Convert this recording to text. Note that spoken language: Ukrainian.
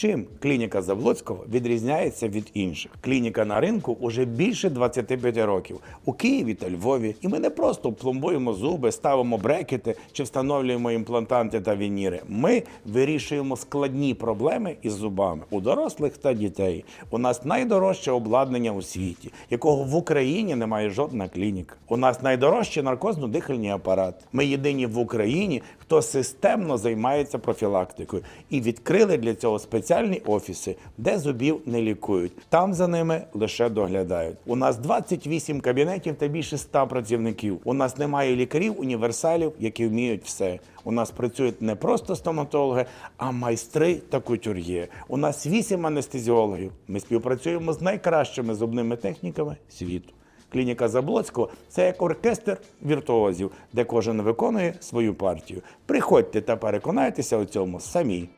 Чим клініка Заблоцького відрізняється від інших? Клініка на ринку уже більше 25 років у Києві та Львові. І ми не просто пломбуємо зуби, ставимо брекети чи встановлюємо імплантанти та вініри. Ми вирішуємо складні проблеми із зубами у дорослих та дітей. У нас найдорожче обладнання у світі, якого в Україні немає жодна клініка. У нас найдорожчий наркозно-дихальний апарат. Ми єдині в Україні, хто системно займається профілактикою, і відкрили для цього спеціальні офіси, де зубів не лікують. Там за ними лише доглядають. У нас 28 кабінетів та більше 100 працівників. У нас немає лікарів універсалів, які вміють все. У нас працюють не просто стоматологи, а майстри та кутюр'є. У нас 8 анестезіологів. Ми співпрацюємо з найкращими зубними техніками світу. Клініка Заблоцького це як оркестр віртуозів, де кожен виконує свою партію. Приходьте та переконайтеся у цьому самі.